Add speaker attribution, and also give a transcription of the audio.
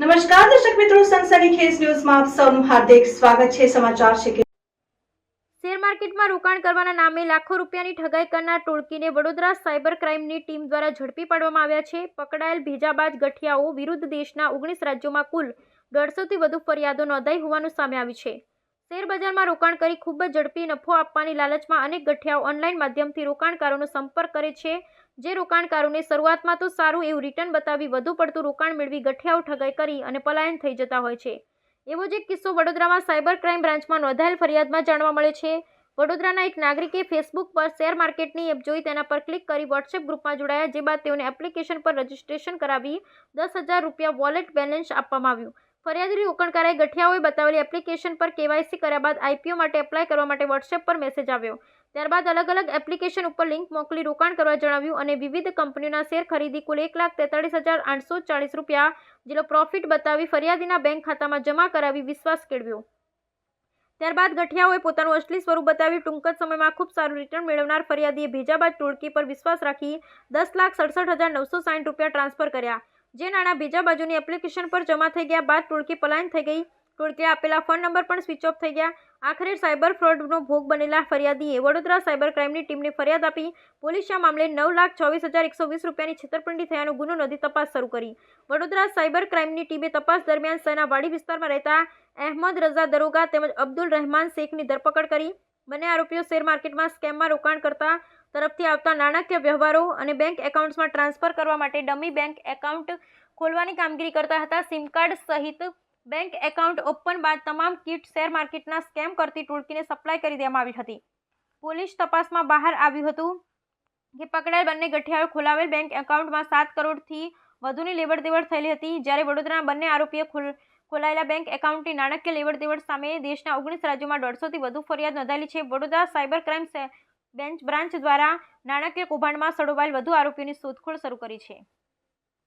Speaker 1: નમસ્કાર, દર્શક મિત્રો, સનસની ખેસ ન્યૂઝમાં આપ સૌનું હાર્દિક સ્વાગત છે. સમાચાર છે કે
Speaker 2: શેર માર્કેટમાં રોકાણ કરવાના નામે લાખો રૂપિયાની ઠગાઈ કરનાર ટોળકીને વડોદરા સાયબર ક્રાઇમની ટીમ દ્વારા ઝડપી પાડવામાં આવ્યા છે. પકડાયેલ ભેજાબાજ ગઠિયાઓ વિરુદ્ધ દેશના ઓગણીસ રાજ્યોમાં કુલ દોઢસોથી વધુ ફરિયાદો નોંધાઈ હોવાનું સામે આવ્યું છે. શેર બજારમાં રોકાણ કરી ખૂબ જ ઝડપી નફો આપવાની લાલચમાં અનેક ગઠિયાઓ ઓનલાઈન માધ્યમથી રોકાણકારોનો સંપર્ક કરે છે. જે રોકાણકારોને શરૂઆતમાં તો સારું એવું રિટર્ન બતાવી વધુ પડતું રોકાણ મેળવી ગઠિયાઓ ઠગાઈ કરી અને પલાયન થઈ જતા હોય છે. એવો જ એક કિસ્સો વડોદરામાં સાયબર ક્રાઇમ બ્રાન્ચમાં નોંધાયેલ ફરિયાદમાં જાણવા મળે છે. વડોદરાના એક નાગરિકે ફેસબુક પર શેર માર્કેટની એપ જોઈ તેના પર ક્લિક કરી વોટ્સએપ ગ્રુપમાં જોડાયા, જે બાદ તેઓને એપ્લિકેશન પર રજીસ્ટ્રેશન કરાવી દસ હજાર રૂપિયા વોલેટ બેલેન્સ આપવામાં આવ્યું. ફરિયાદી રોકણકારાએ ગઠિયાઓએ બતાવેલી એપ્લિકેશન પર કેવાયસી કર્યા બાદ આઈપીઓ માટે એપ્લાય કરવા માટે વોટ્સએપ પર મેસેજ આવ્યો. ત્યારબાદ અલગ અલગ એપ્લિકેશન ઉપર લિંક મોકલી રોકાણ કરવા જણાવ્યું અને વિવિધ કંપનીઓના શેર ખરીદી કુલ એક લાખ તેતાળીસ હજાર આઠસો ચાળીસ રૂપિયા જેટલો પ્રોફિટ બતાવી ફરિયાદીના બેંક ખાતામાં જમા કરાવી વિશ્વાસ કેળવ્યો. ત્યારબાદ ગઠિયાઓએ પોતાનું અસલી સ્વરૂપ બતાવી ટૂંક જ સમયમાં ખૂબ સારું રિટર્ન મેળવનાર ફરિયાદીએ ભેજાબાદ ટોળકી પર વિશ્વાસ રાખી દસ લાખ સડસઠ હજાર નવસો સાઠ રૂપિયા ટ્રાન્સફર કર્યા. જે નાણાં બીજા બાજુની એપ્લિકેશન પર જમા થઈ ગયા બાદ ટોળકી પલાયન થઈ ગઈ. ટોળકે આપેલા ફોન નંબર પણ સ્વિચ ઓફ થઈ ગયા. આખરે સાયબર ફ્રોડનો ભોગ બનેલા ફરિયાદીએ વડોદરા સાયબર ક્રાઇમની ટીમને ફરિયાદ આપી. પોલીસે મામલે નવ લાખ ચોવીસ હજાર એકસો વીસ રૂપિયાની છેતરપિંડી થયાનો ગુનો નોંધી તપાસ શરૂ કરી. વડોદરા સાયબર ક્રાઇમની ટીમે તપાસ દરમિયાન શહેરના વિસ્તારમાં રહેતા અહેમદ રઝા દરોગા તેમજ અબ્દુલ રહેમાન શેખની ધરપકડ કરી. બંને આરોપીઓ શેર માર્કેટમાં સ્કેમમાં રોકાણ કરતા તરફથી આવતા નાણાકીય વ્યવહારો અને બેંક એકાઉન્ટ્સમાં ટ્રાન્સફર કરવા માટે ડમી બેંક એકાઉન્ટ ખોલવાની કામગીરી કરતા હતા. સિમ કાર્ડ સહિત બેંક એકાઉન્ટ ઓપન બાદ તમામ કીટ શેર માર્કેટના સ્કેમ કરતી ટોળકીને સપ્લાય કરી દેવામાં આવી હતી. પોલીસ તપાસમાં બહાર આવ્યું હતું કે પકડાયેલ બંને ગઠિયાઓ ખોલાવેલ બેંક એકાઉન્ટમાં સાત કરોડથી વધુની લેવડ દેવડ થયેલી હતી. જ્યારે વડોદરાના બંને આરોપીએ ખોલ, ખોલાયેલા બેંક એકાઉન્ટની નાણાકીય લેવડ દેવડ સામે દેશના ઓગણીસ રાજ્યોમાં દોઢસોથી વધુ ફરિયાદ નોંધાયેલી છે. Vadodara cyber crime bench branch દ્વારા નાણાકીય કૌભાંડમાં સડોવાયેલ વધુ આરોપીઓની શોધખોળ શરૂ કરી છે.